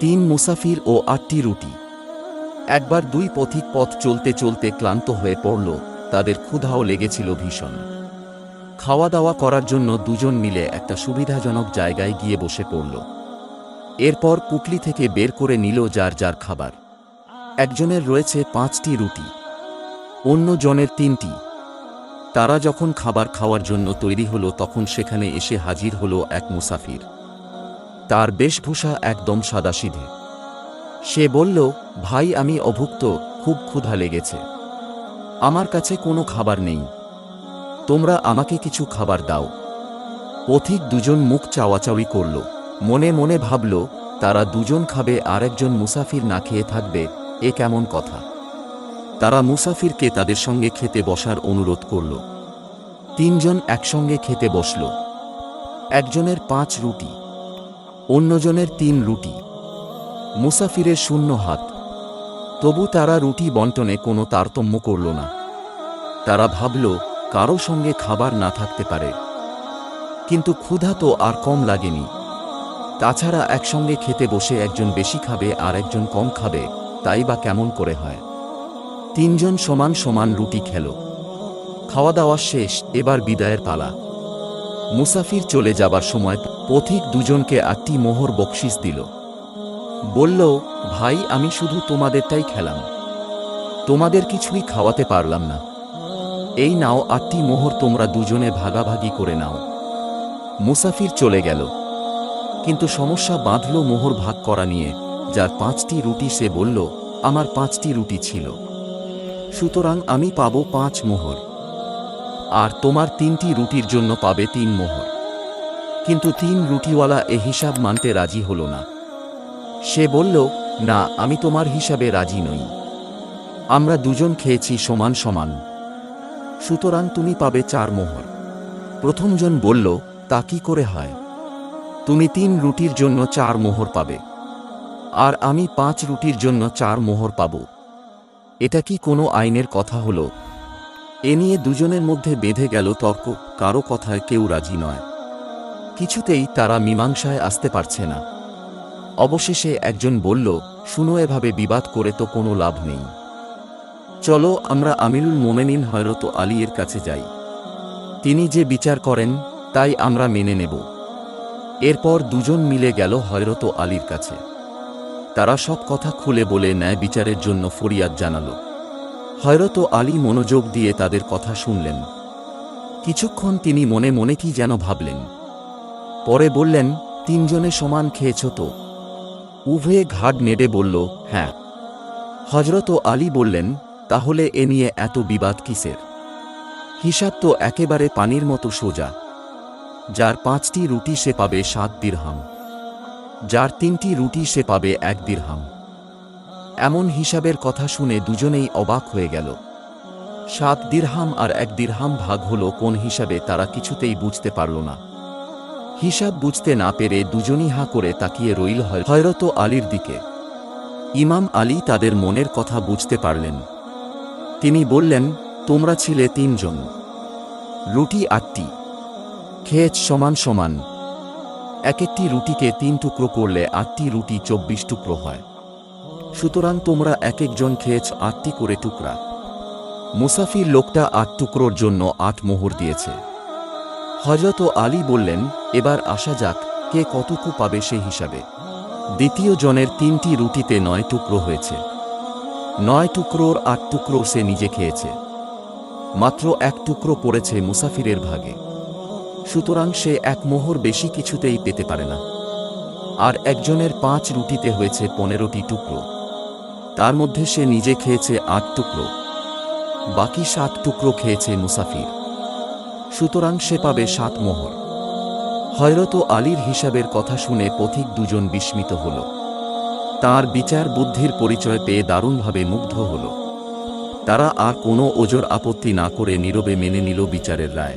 তিন মুসাফির ও আটটি রুটি। একবার দুই পথিক পথ চলতে চলতে ক্লান্ত হয়ে পড়ল, তাদের ক্ষুধাও লেগেছিল ভীষণ। খাওয়া দাওয়া করার জন্য দুজন মিলে একটা সুবিধাজনক জায়গায় গিয়ে বসে পড়ল। এরপর পুটলি থেকে বের করে নিল যার যার খাবার। একজনের রয়েছে পাঁচটি রুটি অন্য জনের তিনটি। তারা যখন খাবার খাওয়ার জন্য তৈরি হলো তখন সেখানে এসে হাজির হলো এক মুসাফির। তার বেশভূষা একদম সাদাসিধে। সে বলল, ভাই, আমি অভুক্ত, খুব ক্ষুধা লেগেছে। আমার কাছে কোনো খাবার নেই। তোমরা আমাকে কিছু খাবার দাও। পথিক দুজন মুখ চাওয়াচাওয়ি করল। মনে মনে ভাবল, তারা দুজন খাবে, আর একজন মুসাফির না খেয়ে থাকবে, এ কেমন কথা? তারা মুসাফিরকে তাদের সঙ্গে খেতে বসার অনুরোধ করল। তিনজন একসঙ্গে খেতে বসল। একজনের পাঁচ রুটি অন্যজনের তিন রুটি। মুসাফিরের শূন্য হাত। তবু তারা রুটি বন্টনে কোনো তারতম্য করল না। তারা ভাবল, কারও সঙ্গে খাবার না থাকতে পারে। কিন্তু ক্ষুধা তো আর কম লাগেনি। তাছাড়া একসঙ্গে খেতে বসে একজন বেশি খাবে আর একজন কম খাবে, তাই বা কেমন করে হয়? তিনজন সমান সমান রুটি খেল। খাওয়া দাওয়া শেষ, এবার বিদায়ের পালা। মুসাফির চলে যাবার সময় পথিক দুজনকে আটটি মোহর বকশিস দিল। বলল, ভাই, আমি শুধু তোমাদেরটাই খেলাম। তোমাদের কিছুই খাওয়াতে পারলাম না। এই নাও আটটি মোহর তোমরা দুজনে ভাগাভাগি করে নাও। মুসাফির চলে গেল। কিন্তু সমস্যা বাঁধল মোহর ভাগ করা নিয়ে, যার পাঁচটি রুটি সে বলল, আমার পাঁচটি রুটি ছিল। সুতরাং আমি পাব পাঁচ মোহর। আর তোমার তিনটি রুটির জন্য পাবে তিন মোহর। কিন্তু তিন রুটিওয়ালা এ হিসাব মানতে রাজি হল না। সে বলল, না, আমি তোমার হিসাবে রাজি নই। আমরা দুজন খেয়েছি সমান সমান। সুতরাং তুমি পাবে চার মোহর। প্রথমজন বলল, তা কি করে হয়? তুমি তিন রুটির জন্য চার মোহর পাবে। আর আমি পাঁচ রুটির জন্য চার মোহর পাব। এটা কি কোনো আইনের কথা হলো? এ নিয়ে দুজনের মধ্যে বেঁধে গেল তর্ক, কারও কথায় কেউ রাজি নয়। কিছুতেই তারা মীমাংসায় আসতে পারছে না। অবশেষে একজন বলল, শুনো, এভাবে বিবাদ করে তো কোনো লাভ নেই। চলো, আমরা আমিরুল মোমেনিন হয়রত আলীর কাছে যাই। তিনি যে বিচার করেন, তাই আমরা মেনে নেব। এরপর দুজন মিলে গেল হয়রত আলীর কাছে। তারা সব কথা খুলে বলে ন্যায় বিচারের জন্য ফরিয়াদ জানাল। হয়রত আলী মনোযোগ দিয়ে তাদের কথা শুনলেন। কিছুক্ষণ তিনি মনে মনে কি যেন ভাবলেন। পরে বললেন, তিনজনে সমান খেয়েছ তো? উভয়ে ঘাট নেড়ে বলল হ্যাঁ। হজরত আলী বললেন, তাহলে এ নিয়ে এত বিবাদ কিসের? হিসাব তো একেবারে পানির মতো সোজা। যার পাঁচটি রুটি সে পাবে সাত দিরহাম। যার তিনটি রুটি সে পাবে এক দিরহাম। এমন হিসাবের কথা শুনে দুজনেই অবাক হয়ে গেল। সাত দিরহাম আর এক দিরহাম ভাগ হল কোন হিসাবে তারা কিছুতেই বুঝতে পারল না। হিসাব বুঝতে না পেরে দুজনই হাঁ করে তাকিয়ে রইল হয়- হয়রত আলীর দিকে। ইমাম আলী তাদের মনের কথা বুঝতে পারলেন। তিনি বললেন, তোমরা ছিলে তিনজন। রুটি আটটি। খেয়েছ সমান সমান। এক একটি রুটিকে তিন টুকরো করলে আটটি রুটি চব্বিশ টুকরো হয়। সুতরাং তোমরা এক একজন খেয়েছ আটটি করে টুকরা। মুসাফির লোকটা আট টুকরোর জন্য আট মোহর দিয়েছে। হজরত আলী বললেন, এবার আসা যাক, কে কতটুকু পাবে সেই হিসাবে। দ্বিতীয় জনের তিনটি রুটিতে নয় টুকরো হয়েছে। নয় টুকরোর আট টুকরো সে নিজে খেয়েছে। মাত্র এক টুকরো পড়েছে মুসাফিরের ভাগে। সুতরাং সে এক মোহর বেশি কিছুতেই পেতে পারে না। আর একজনের পাঁচ রুটিতে হয়েছে পনেরোটি টুকরো। তার মধ্যে সে নিজে খেয়েছে আট টুকরো। বাকি সাত টুকরো খেয়েছে মুসাফির। সুতরাং সে পাবে সাত মোহর। হয়রত আলীর হিসাবের কথা শুনে পথিক দুজন বিস্মিত হল। তার বিচার বুদ্ধির পরিচয় পেয়ে দারুণভাবে মুগ্ধ হল। তারা আর কোনো ওজোর আপত্তি না করে নীরবে মেনে নিল বিচারের রায়।